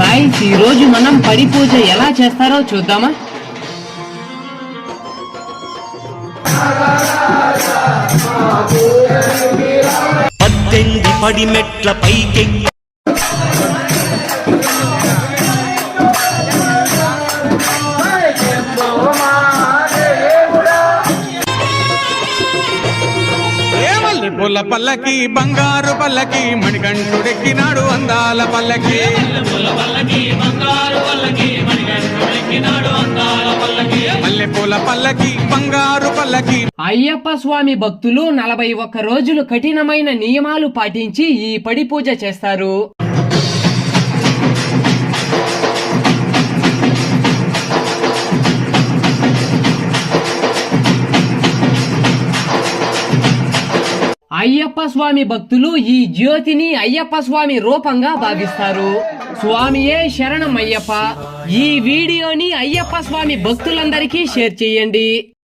Guys ఈ రోజు మనం పడి పూజ ఎలా చేస్తారో చూద్దామా? పద్దెనిమిది పడి మెట్ల పైకి ఏమల్లి పల్లకి బంగారు పల్లకి మణికంఠుడెక్కినాడు అందాల పల్లకి. పల్లకి బంగారు పల్లకి. అయ్యప్ప స్వామి భక్తులు నలభై ఒక్క రోజులు కఠినమైన నియమాలు పాటించి ఈ పడి పూజ చేస్తారు. అయ్యప్ప స్వామి భక్తులు ఈ జ్యోతిని అయ్యప్ప స్వామి రూపంగా భావిస్తారు. స్వామియే శరణం అయ్యప్ప. ఈ వీడియోని అయ్యప్ప స్వామి భక్తులందరికీ షేర్ చేయండి.